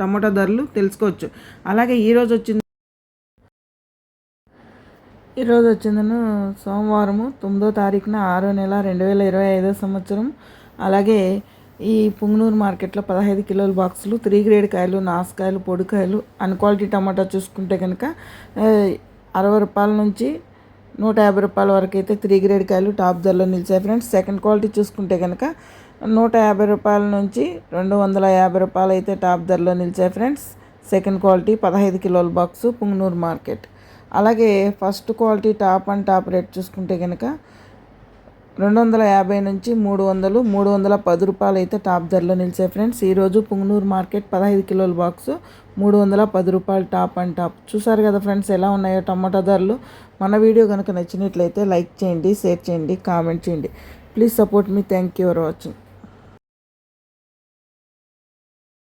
Tomato ధరలు తెలుసుకోవచ్చు. అలాగే ఈరోజు వచ్చింది ఈరోజు వచ్చిందను సోమవారము తొమ్మిదో తారీఖున ఆరో నెల రెండు వేల ఇరవై ఐదో సంవత్సరం. అలాగే ఈ పుంగనూరు మార్కెట్లో పదహైదు కిలోల బాక్సులు త్రీ గ్రేడ్ కాయలు నాసుకాయలు పొడికాయలు అన్ క్వాలిటీ టమాటా చూసుకుంటే కనుక అరవై రూపాయల నుంచి నూట యాభై రూపాయల వరకు అయితే త్రీ గ్రేడ్ కాయలు టాప్ ధరలో నిలిచాయి. ఫ్రెండ్స్ సెకండ్ క్వాలిటీ చూసుకుంటే కనుక నూట యాభై రూపాయల నుంచి రెండు వందల యాభై రూపాయలు అయితే టాప్ ధరలో నిలిచాయి ఫ్రెండ్స్. సెకండ్ క్వాలిటీ పదహైదు కిలోల బాక్సు పుంగనూరు మార్కెట్. అలాగే first quality top and top rate చూసుకుంటే కనుక రెండు వందల యాభై నుంచి మూడు వందలు మూడు వందల పది రూపాయలు అయితే టాప్ ధరలో నిలిచాయి ఫ్రెండ్స్. ఈరోజు పుంగనూరు మార్కెట్ పదహైదు కిలోల బాక్స్ మూడు వందల పది రూపాయలు టాప్ అండ్ టాప్. చూసారు కదా ఫ్రెండ్స్ ఎలా ఉన్నాయో టమాటా ధరలు. మన వీడియో కనుక నచ్చినట్లయితే లైక్ చేయండి షేర్ చేయండి కామెంట్ చేయండి. Please support me. Thank you for watching.